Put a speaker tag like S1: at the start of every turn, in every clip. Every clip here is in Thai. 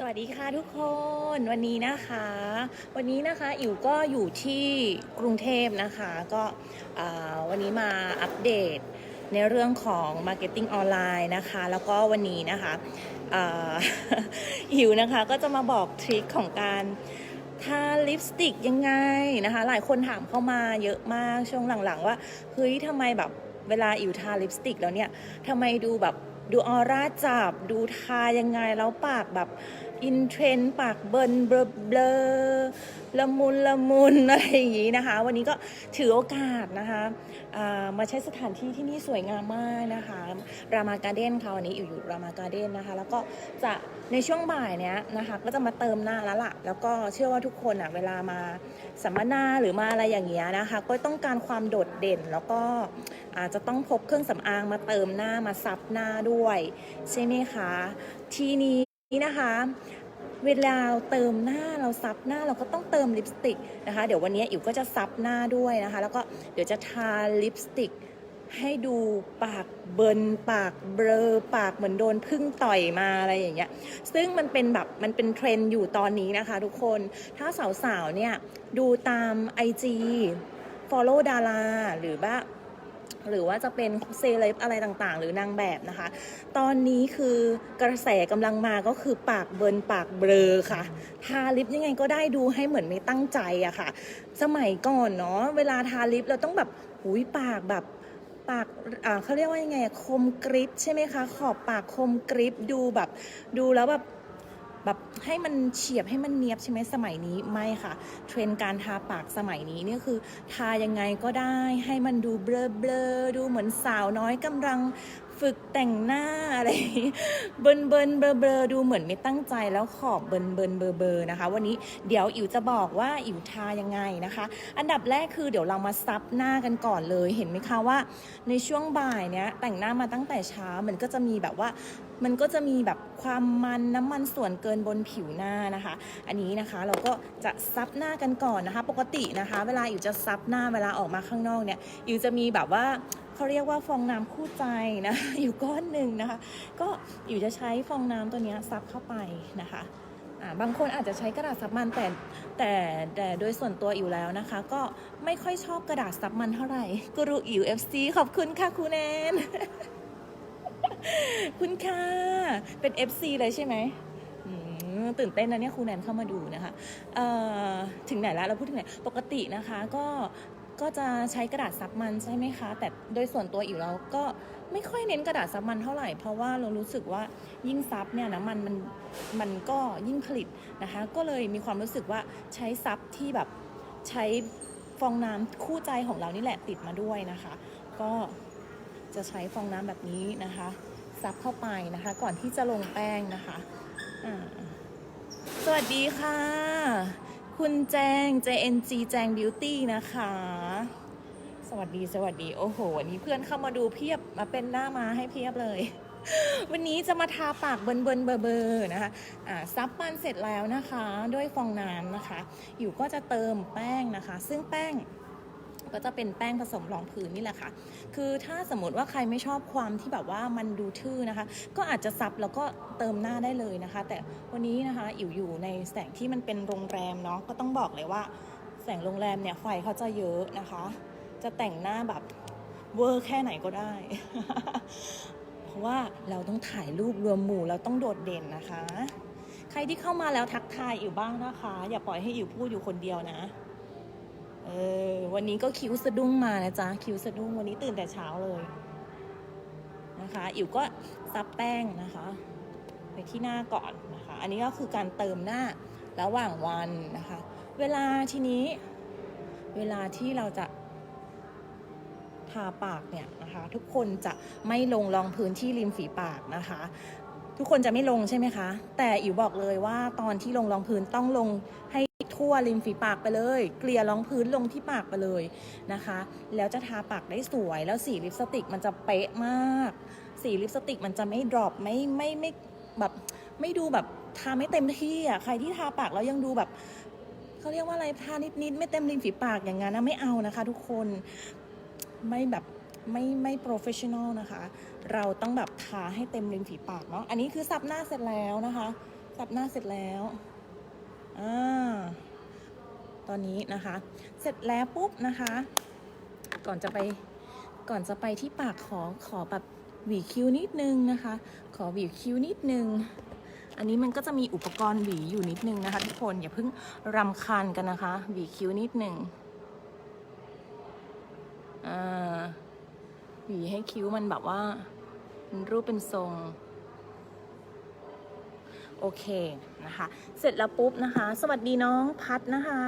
S1: สวัสดีค่ะทุกคนวันนี้นะคะ วันนี้นะคะอิ๋วก็อยู่ที่กรุงเทพนะคะก็วันนี้มาอัปเดตในเรื่องของ Marketing ออนไลน์นะคะ แล้วก็วันนี้นะคะอิ๋วนะคะก็จะมาบอกทริคของการทาลิปสติกยังไงนะคะ หลายคนถามเข้ามาเยอะมากช่วงหลังๆ ว่าเฮ้ยทำไมแบบเวลาอิ๋วทาลิปสติกแล้วเนี่ยทำไมดูแบบ ดูออร่าจับ ดูทายังไงแล้วปากแบบอินเทรนด์ปากเบิร์นเบลอเบลละมุนละมุนอะไรอย่างนี้นะคะ วันนี้ก็ถือโอกาสนะคะมาใช้สถานที่ที่นี่สวยงามมากนะคะ รามาการ์เด้นค่ะวันนี้อยู่อยู่รามาการ์เด้นนะคะ แล้วก็จะในช่วงบ่ายเนี้ยนะคะ ก็จะมาเติมหน้าแล้วล่ะ แล้วก็เชื่อว่าทุกคนอะเวลามาสัมมนาหรือมาอะไรอย่างเงี้ยนะคะ ก็ต้องการความโดดเด่นแล้วก็ อาจจะต้องพกเครื่องสำอางมาเติมหน้ามาซับหน้าด้วย ใช่ไหมคะ ทีนี้นี้นะคะเวลาเราเติมหน้าเราซับหน้าเราก็ต้องเติมลิปสติกนะคะ เดี๋ยววันนี้อิ๋วก็จะซับหน้าด้วยนะคะ แล้วก็เดี๋ยวจะทาลิปสติกให้ดูปากเบิร์นปากเบลอปากเหมือนโดนพึ่งต่อยมาอะไรอย่างเงี้ย ซึ่งมันเป็นแบบมันเป็นเทรนด์อยู่ตอนนี้นะคะทุกคน ถ้าสาวๆเนี่ยดูตาม IG follow ดาราหรือว่า หรือว่าจะเป็นเซเลบอะไรต่างๆ หรือนางแบบนะคะ ตอนนี้คือกระแสกำลังมาก็คือปากเบิร์นปากเบลอค่ะ ทาลิปยังไงก็ได้ดูให้เหมือนไม่ตั้งใจอะค่ะ สมัยก่อนเนาะเวลาทาลิปเราต้องแบบหุยปากแบบปากเขาเรียกว่ายังไงคมกริบใช่ไหมคะ ขอบปากคมกริบดูแบบดูแล้วแบบ แบบให้มันเฉียบให้มันเนียบใช่ไหมสมัยนี้ไม่ค่ะ เทรนการทาปากสมัยนี้เนี่ยคือทายังไงก็ได้ให้มันดูเบลอเบลอๆดูเหมือนสาวน้อยกำลัง ฝึกแต่งหน้าอะไรอย่างงี้เบิร์นเบิร์นเบลอเบลดูเหมือนไม่ตั้งใจแล้วขอบเบิร์นเบิร์นเบลอเบลนะคะ วันนี้เดี๋ยวอิ๋วจะบอกว่าอิ๋วทายังไงนะคะ อันดับแรกคือเดี๋ยวเรามาซับหน้ากันก่อนเลยเห็นไหมคะว่า ในช่วงบ่ายเนี้ยแต่งหน้ามาตั้งแต่เช้ามันก็จะมีแบบว่ามันก็จะมีแบบความมันน้ำมันส่วนเกินบนผิวหน้านะคะ อันนี้นะคะเราก็จะซับหน้ากันก่อนนะคะ ปกตินะคะ เวลาอยู่จะซับหน้าเวลาออกมาข้างนอกเนี่ยอยู่จะมีแบบว่า เขาเรียกว่าฟองน้ำคู่ใจนะ อยู่ก้อนหนึ่งนะคะ ก็อยู่จะใช้ฟองน้ำตัวนี้ซับเข้าไปนะคะบางคนอาจจะใช้กระดาษซับมันแต่แต่แต่โดยส่วนตัวอิ๋วแล้วนะคะ ก็ไม่ค่อยชอบกระดาษซับมันเท่าไหร่กรูอิ๋ว FC ขอบคุณค่ะครูแนนคุณค่ะเป็น FC เลยใช่ไหมตื่นเต้นนะเนี่ยครูแนนเข้ามาดูนะคะถึงไหนแล้วเราพูดถึงไหนปกตินะคะ ก็ ก็จะใช้กระดาษซับมันใช่ไหมคะ แต่โดยส่วนตัวอยู่แล้วก็ไม่ค่อยเน้นกระดาษซับมันเท่าไหร่ เพราะว่าเรารู้สึกว่ายิ่งซับเนี่ยนะมันมันมันก็ยิ่งผลิตนะคะ ก็เลยมีความรู้สึกว่าใช้ซับที่แบบใช้ฟองน้ำคู่ใจของเรานี่แหละติดมาด้วยนะคะ ก็จะใช้ฟองน้ำแบบนี้นะคะ ซับเข้าไปนะคะ ก่อนที่จะลงแป้งนะคะ สวัสดีค่ะ คุณแจง JNG แจง Beauty นะคะ สวัสดีสวัสดีโอ้โหวันนี้เพื่อนเข้ามาดูเพียบมาเป็นหน้ามาให้เพียบเลย วันนี้จะมาทาปากเบินเบินเบอร์เบอร์นะคะอ่าซับมันเสร็จแล้วนะคะ ด้วยฟองน้ำนะคะ อยู่ก็จะเติมแป้งนะคะ ซึ่งแป้ง ก็จะเป็นแป้งผสมรองพื้นนี่แหละค่ะ คือถ้าสมมติว่าใครไม่ชอบความที่แบบว่ามันดูทื่อนะคะ ก็อาจจะซับแล้วก็เติมหน้าได้เลยนะคะ แต่วันนี้นะคะอิ๋วอยู่ในแสงที่มันเป็นโรงแรมเนาะก็ต้องบอกเลยว่า แสงโรงแรมเนี่ยไฟเขาจะเยอะนะคะ จะแต่งหน้าแบบเวอร์แค่ไหนก็ได้ เพราะว่าเราต้องถ่ายรูปรวมหมู่เราต้องโดดเด่นนะคะ ใครที่เข้ามาแล้วทักทายอิ๋วบ้างนะคะ อย่าปล่อยให้อิ๋วพูดอยู่คนเดียวนะ เออ วันนี้ก็คิ้วสะดุ้งมานะจ๊ะ คิ้วสะดุ้งวันนี้ตื่นแต่เช้าเลยนะคะ อิ๋วก็ซับแป้งนะคะ ไปที่หน้าก่อนนะคะ อันนี้ก็คือการเติมหน้าระหว่างวันนะคะ เวลาทีนี้ เวลาที่เราจะทาปากเนี่ยนะคะ ทุกคนจะไม่ลงรองพื้นที่ริมฝีปากนะคะ ทุกคนจะไม่ลงใช่ไหมคะ แต่อิ๋วบอกเลยว่าตอนที่ลงรองพื้นต้องลงให้ ทั่วริมฝีปากไปเลย เกลี่ยรองพื้นลงที่ปากไปเลยนะคะ แล้วจะทาปากได้สวยแล้วสีลิปสติกมันจะเป๊ะมาก สีลิปสติกมันจะไม่ดรอปไม่ไม่ไม่แบบไม่ดูแบบทาไม่เต็มที่อะใครที่ทาปากแล้วยังดูแบบเขาเรียกว่าอะไรทานิดๆไม่เต็มริมฝีปากอย่างนั้นนะไม่เอานะคะ ทุกคนไม่แบบไม่ไม่โปรเฟชชั่นอลนะคะ เราต้องแบบทาให้เต็มริมฝีปากเนาะอันนี้คือซับหน้าเสร็จแล้วนะคะจับหน้าเสร็จแล้วอ่า ตอนนี้นะคะ เสร็จแล้วปุ๊บนะคะ ก่อนจะไปก่อนจะไปที่ปากขอขอแบบหวีคิ้วนิดนึงนะคะ ขอหวีคิ้วนิดนึง อันนี้มันก็จะมีอุปกรณ์หวีอยู่นิดนึงนะคะ ทุกคนอย่าเพิ่งรำคาญกันนะคะหวีคิ้วนิดนึงอ่าหวีให้คิ้วมันแบบว่าเป็นรูปเป็นทรง โอเคนะคะ เสร็จแล้วปุ๊บนะคะ สวัสดีน้องพัดนะคะ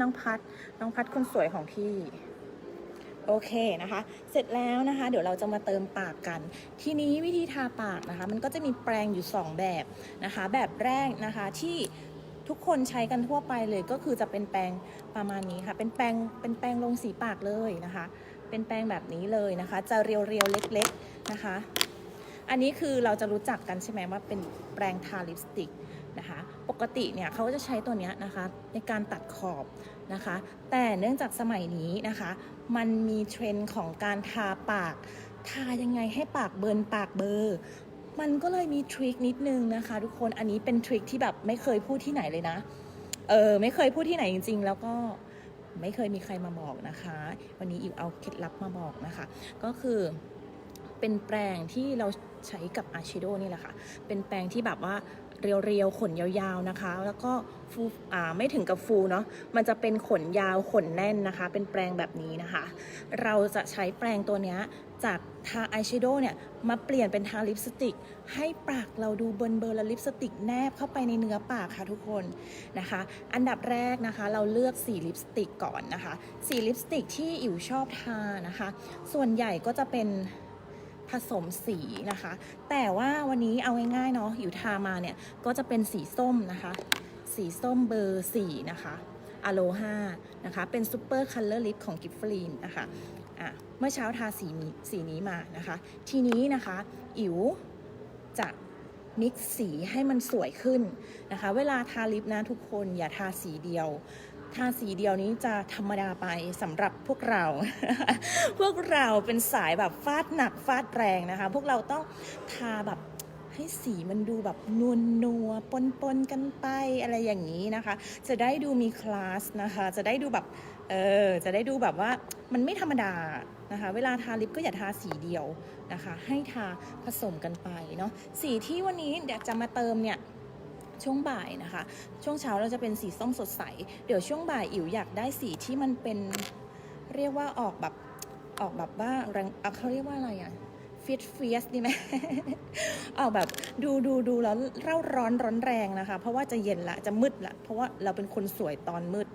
S1: น้องพัดน้องพัดคนสวยของพี่โอเคนะคะ เสร็จแล้วนะคะ เดี๋ยวเราจะมาเติมปากกัน ทีนี้วิธีทาปากนะคะ มันก็จะมีแปรงอยู่ 2 แบบนะคะ แบบแรกนะคะที่ทุกคนใช้กันทั่วไปเลยก็คือจะเป็นแปรงประมาณนี้ค่ะ เป็นแปรงเป็นแปรงลงสีปากเลยนะคะ เป็นแปรงแบบนี้เลยนะคะ จะเรียวๆเล็ก ๆนะคะ อันนี้คือเราจะรู้จักกันใช่ไหมว่าเป็นแปรงทาลิปสติกนะคะ ปกติเนี่ยเขาจะใช้ตัวเนี้ยนะคะในการตัดขอบนะคะ แต่เนื่องจากสมัยนี้นะคะ มันมีเทรนด์ของการทาปาก ทายังไงให้ปากเบิร์นปากเบอร์มันก็เลยมีทริคนิดนึงนะคะ ทุกคน อันนี้เป็นทริคที่แบบไม่เคยพูดที่ไหนเลยนะ เออไม่เคยพูดที่ไหนจริง ๆ แล้วก็ไม่เคยมีใครมาบอกนะคะ วันนี้อิวเอาเคล็ดลับมาบอกนะคะ ก็คือ เป็นแปรงที่เราใช้กับอาชิโดนี่แหละค่ะ เป็นแปรงที่แบบว่าเรียวๆ ขนยาวๆนะคะ แล้วก็ฟูอ่าไม่ถึงกับฟูเนาะ มันจะเป็นขนยาวขนแน่นนะคะ เป็นแปรงแบบนี้นะคะ เราจะใช้แปรงตัวนี้จากทาอายแชโดว์เนี่ยมาเปลี่ยนเป็นทาลิปสติก ให้ปากเราดูเบิร์นเบอร์และลิปสติกแนบเข้าไปในเนื้อปากค่ะทุกคนนะคะ อันดับแรกนะคะ เราเลือกสีลิปสติกก่อนนะคะ สีลิปสติกที่อิ๋วชอบทานะคะ ส่วนใหญ่ก็จะเป็น ผสมสีนะคะ แต่ว่าวันนี้เอาง่ายๆเนาะอิ๋วทามาเนี่ย ก็จะเป็นสีส้มนะคะ สีส้มเบอร์4นะคะอโลฮานะคะ เป็นซูเปอร์คัลเลอร์ลิปของกิฟฟลีนนะคะอะเมื่อเช้าทาสีนี้สีนี้มานะคะ ทีนี้นะคะ อิ๋วจะมิกซ์สีให้มันสวยขึ้นนะคะ เวลาทาลิปนะทุกคนอย่าทาสีเดียว ทาสีเดียวนี้จะธรรมดาไปสำหรับพวกเรา พวกเราเป็นสายแบบฟาดหนักฟาดแรงนะคะ พวกเราต้องทาแบบให้สีมันดูแบบนวลนัวปนปนกันไปอะไรอย่างนี้นะคะ จะได้ดูมีคลาสนะคะ จะได้ดูแบบเออจะได้ดูแบบว่ามันไม่ธรรมดานะคะ เวลาทาลิปก็อย่าทาสีเดียวนะคะ ให้ทาผสมกันไปเนาะสีที่วันนี้เดี๋ยวจะมาเติมเนี่ย ช่วงบ่ายนะคะ ช่วงเช้าเราจะเป็นสีส้มสดใส เดี๋ยวช่วงบ่ายอิ๋วอยากได้สีที่มันเป็นเรียกว่าออกแบบออกแบบว่าแรงเขาเรียกว่าอะไรอะฟิตเฟียสดีไหมออกแบบดูดูดูแล้วเร่าร้อนร้อนแรงนะคะ เพราะว่าจะเย็นละจะมืดละ เพราะว่าเราเป็นคนสวยตอนมืด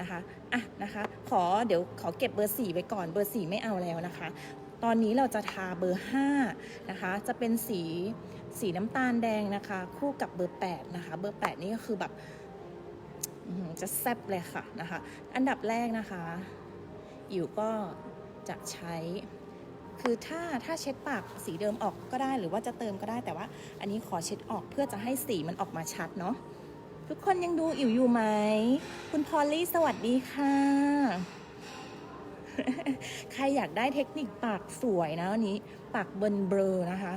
S1: นะคะ อะนะคะ ขอเดี๋ยวขอเก็บเบอร์สี่ไว้ก่อน เบอร์สี่ไม่เอาแล้วนะคะ ตอนนี้เราจะทาเบอร์5นะคะ จะเป็นสีสีน้ำตาลแดงนะคะ คู่กับเบอร์8นะคะ เบอร์ 8 นี่ก็คือแบบจะแซ่บเลยค่ะนะคะ อันดับแรกนะคะอิ๋วก็จะใช้ คือถ้าถ้าเช็ดปากสีเดิมออกก็ได้หรือว่าจะเติมก็ได้แต่ว่า อันนี้ขอเช็ดออกเพื่อจะให้สีมันออกมาชัดเนาะทุกคนยังดูอิ๋วอยู่ไหม คุณพอลลี่สวัสดีค่ะ ใครอยากได้เทคนิคปากสวยนะวันนี้ ปากเบิร์นเบลอนะคะ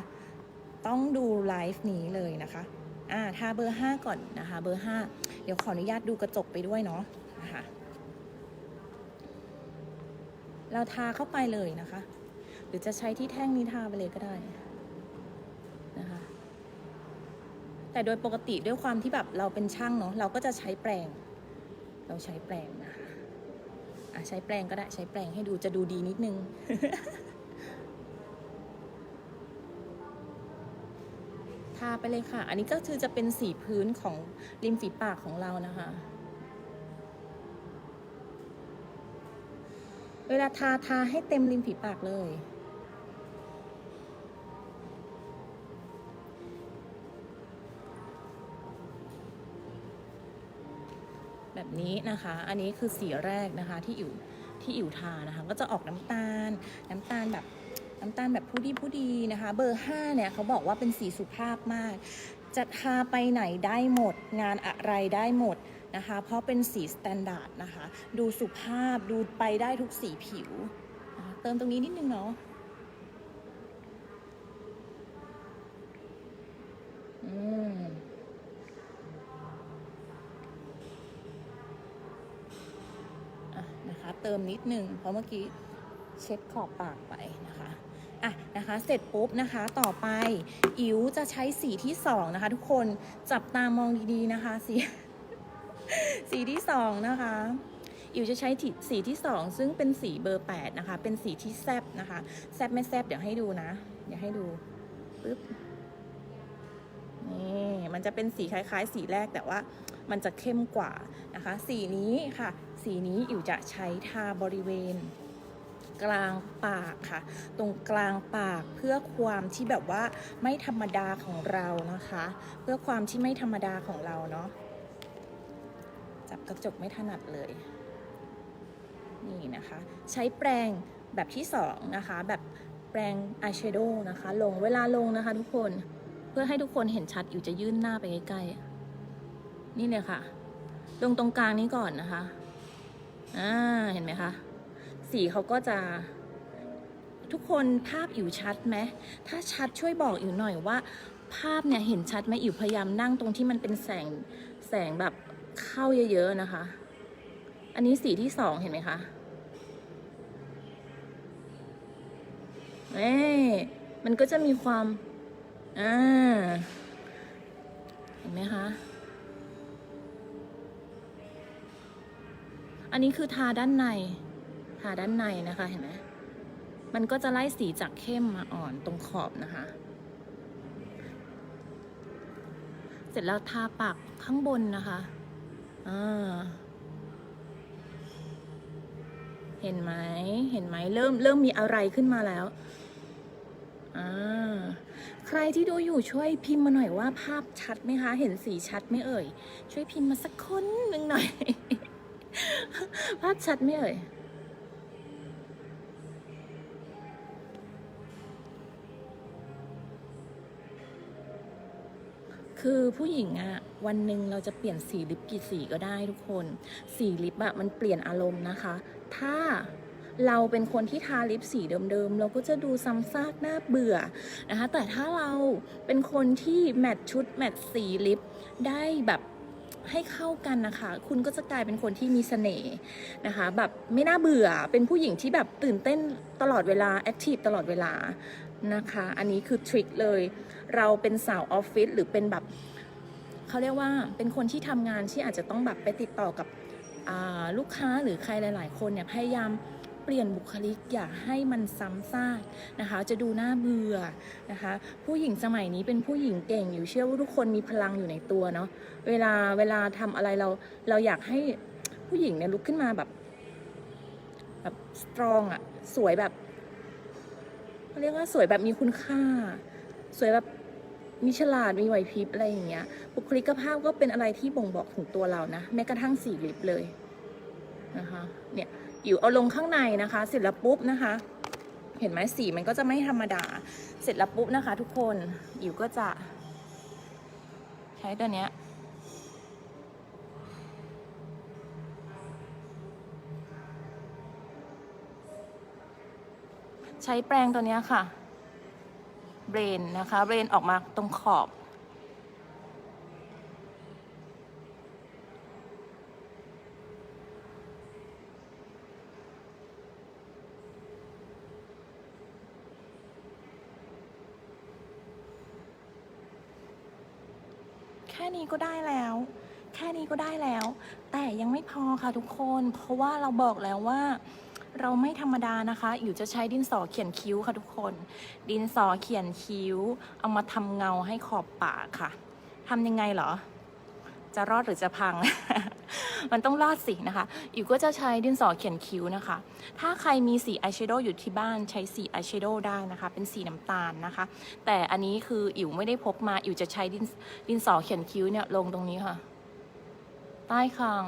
S1: ต้องดูไลฟ์นี้เลยนะคะอ่าทาเบอร์5ก่อนนะคะ เบอร์5เดี๋ยวขออนุญาตดูกระจกไปด้วยเนาะนะคะเราทาเข้าไปเลยนะคะ หรือจะใช้ที่แท่งนี้ทาไปเลยก็ได้นะคะ แต่โดยปกติด้วยความที่แบบเราเป็นช่างเนาะเราก็จะใช้แปรง เราใช้แปรงนะคะ อะใช้แปรงก็ได้ใช้แปรงให้ดูจะดูดีนิดนึง ทาไปเลยค่ะ อันนี้ก็คือจะเป็นสีพื้นของริมฝีปากของเรานะคะ เวลาทาทาให้เต็มริมฝีปากเลย แบบ นี้นะคะ อันนี้คือสีแรกนะคะที่อิ๋วที่อิ๋วทานะคะ ก็จะออกน้ำตาล น้ำตาลแบบน้ำตาลแบบผู้ดีผู้ดีนะคะ เบอร์ 5 เนี่ยเขาบอกว่าเป็นสีสุภาพมาก จะทาไปไหนได้หมด งานอะไรได้หมดนะคะ เพราะเป็นสีสแตนดาร์ดนะคะ ดูสุภาพดูไปได้ทุกสีผิว เติมตรงนี้นิดนึงเนาะอืม เติมนิดนึงเพราะเมื่อกี้เช็ดขอบปากไปนะคะอะนะคะเสร็จปุ๊บนะคะต่อไปอิ๋วจะใช้สีที่สองนะคะทุกคนจับตามองดีๆนะคะสีสีที่สองนะคะอิ๋วจะใช้สีที่สองซึ่งเป็นสีเบอร์แปดนะคะเป็นสีที่แซบนะคะแซบไม่แซบเดี๋ยวให้ดูนะเดี๋ยวให้ดูปึ๊บนี่มันจะเป็นสีคล้ายๆ สีแรกแต่ว่ามันจะเข้มกว่านะคะ สีนี้ค่ะ สีนี้อิ๋วจะใช้ทาบริเวณ กลางปากค่ะ ตรงกลางปากเพื่อความที่แบบว่าไม่ธรรมดาของเรานะคะ เพื่อความที่ไม่ธรรมดาของเราเนาะจับกระจกไม่ถนัดเลยนี่นะคะใช้แปรงแบบที่สองนะคะแบบแปรงอายแชโดว์นะคะ ลงเวลาลงนะคะทุกคนเพื่อให้ทุกคนเห็นชัดอยู่จะยื่นหน้าไปใกล้ๆนี่เลยค่ะ ลงตรงกลางนี้ก่อนนะคะ อ่าเห็นไหมคะ สีเขาก็จะ ทุกคนภาพอิ๋วชัดไหมถ้าชัดช่วยบอกอิ๋วหน่อยว่า ภาพเนี่ยเห็นชัดไหมอิ๋วพยายามนั่งตรงที่มันเป็นแสงแสงแบบเข้าเยอะๆนะคะ อันนี้สีที่สองเห็นไหมคะเอ้มันก็จะมีความอ่าเห็นไหมคะ อันนี้คือทาด้านใน ทาด้านในนะคะเห็นไหมมันก็จะไล่สีจากเข้มมาอ่อนตรงขอบนะคะ เสร็จแล้วทาปากข้างบนนะคะอ่าเห็นไหม เห็นไหม เริ่มเริ่มมีอะไรขึ้นมาแล้ว อ่า ใครที่ดูอยู่ช่วยพิมพ์มาหน่อยว่าภาพชัดไหมคะ เห็นสีชัดไหมเอ่ย ช่วยพิมพ์มาสักคนหนึ่งหน่อย ภาพชัดไหมเอ่ยคือผู้หญิงอะวันหนึ่งเราจะเปลี่ยนสีลิปกี่สีก็ได้ทุกคน สีลิปอะมันเปลี่ยนอารมณ์นะคะ ถ้าเราเป็นคนที่ทาลิปสีเดิมๆ เราก็จะดูซ้ำซากน่าเบื่อนะคะ แต่ถ้าเราเป็นคนที่แมทชุดแมทสีลิปได้แบบ ให้เข้ากันนะคะ คุณก็จะกลายเป็นคนที่มีเสน่ห์นะคะ แบบไม่น่าเบื่อเป็นผู้หญิงที่แบบตื่นเต้นตลอดเวลาแอคทีฟตลอดเวลานะคะ อันนี้คือทริคเลย เราเป็นสาวออฟฟิศหรือเป็นแบบเขาเรียกว่าเป็นคนที่ทำงานที่อาจจะต้องแบบไปติดต่อกับลูกค้าหรือใครหลาย ๆ คนเนี่ยพยายาม ปลี่ยนบุคลิกอย่าให้มันซ้ำซากนะคะ จะดูน่าเบื่อนะคะ ผู้หญิงสมัยนี้เป็นผู้หญิงเก่งอยู่เชื่อว่าทุกคนมีพลังอยู่ในตัวเนาะเวลาเวลาทำอะไรเราเราอยากให้ผู้หญิงเนี่ยลุกขึ้นมาแบบแบบสตรองอะสวยแบบเขาเรียกว่าสวยแบบมีคุณค่า สวยแบบมีฉลาดมีไหวพริบอะไรอย่างเงี้ยบุคลิกภาพก็เป็นอะไรที่บ่งบอกถึงตัวเรานะแม้กระทั่งสีลิปเลยนะคะเนี่ย อยู่เอาลงข้างในนะคะ เสร็จแล้วปุ๊บนะคะ เห็นไหมสีมันก็จะไม่ธรรมดา เสร็จแล้วปุ๊บนะคะ ทุกคนอิ๋วก็จะ ใช้ตัวเนี้ยใช้แปรงตัวเนี้ยค่ะ เบรนนะคะ เบรนออกมาตรงขอบ ค่นี้ก็ได้แล้ว แค่นี้ก็ได้แล้ว แต่ยังไม่พอค่ะทุกคน เพราะว่าเราบอกแล้วว่า เราไม่ธรรมดานะคะ อยู่จะใช้ดินสอเขียนคิ้วค่ะทุกคน ดินสอเขียนคิ้ว เอามาทำเงาให้ขอบปากค่ะทำยังไงเหรอ จะรอดหรือจะพัง มันต้องรอดสินะคะอยู่ก็จะใช้ดินสอเขียนคิ้วนะคะ ถ้าใครมีสีอายแชโดว์อยู่ที่บ้านใช้สีอายแชโดว์ได้นะคะ เป็นสีน้ำตาลนะคะ แต่อันนี้คืออิ๋วไม่ได้พกมาอิ๋วจะใช้ดินดินสอเขียนคิ้วเนี่ยลงตรงนี้ค่ะ ใต้คาง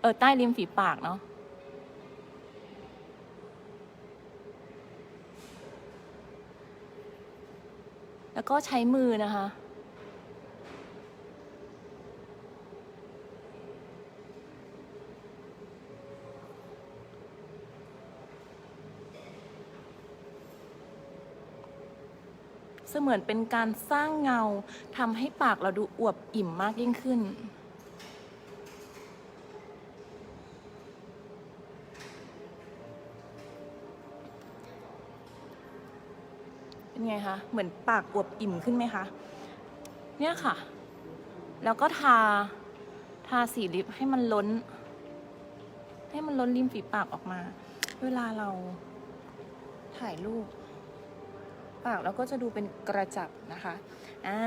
S1: เออใต้ริมฝีปากเนาะแล้วก็ใช้มือนะคะ เสมือนเป็นการสร้างเงาทำให้ปากเราดูอวบอิ่มมากยิ่งขึ้น เป็นไงคะ เหมือนปากอวบอิ่มขึ้นไหมคะ เนี่ยค่ะ แล้วก็ทา ทาสีลิปให้มันล้น ให้มันล้นริมฝีปากออกมา เวลาเราถ่ายรูป ปากเราก็จะดูเป็นกระจับนะคะอ่า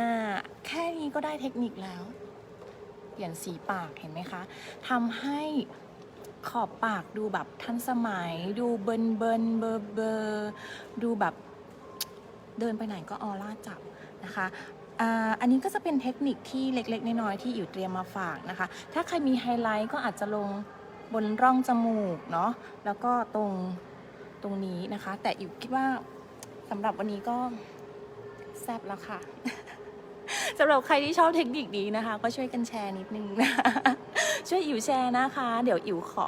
S1: แค่นี้ก็ได้เทคนิคแล้ว เปลี่ยนสีปากเห็นไหมคะทำให้ขอบปากดูแบบทันสมัย ดูเบินเบินเบอร์เบอร์ดูแบบเดินไปไหนก็ออร่าจับนะคะอันนี้ก็จะเป็นเทคนิคที่เล็ก ๆ น้อยๆที่อิ๋วเตรียมมาฝากนะคะ ถ้าใครมีไฮไลท์ก็อาจจะลงบนร่องจมูกเนาะ แล้วก็ตรงตรงนี้นะคะ แต่อิ๋วคิดว่า สำหรับวันนี้ก็แซบแล้วค่ะสำหรับใครที่ชอบเทคนิคนี้นะคะ ก็ช่วยกันแชร์นิดนึงนะช่วยอิ๋วแชร์นะคะ เดี๋ยวอิ๋วขอ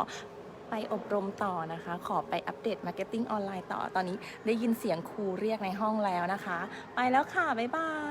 S1: ไปอบรมต่อนะคะ ขอไปอัปเดตมาร์เก็ตติ้งออนไลน์ต่อตอนนี้ได้ยินเสียงครูเรียกในห้องแล้วนะคะ ไปแล้วค่ะ บ๊ายบาย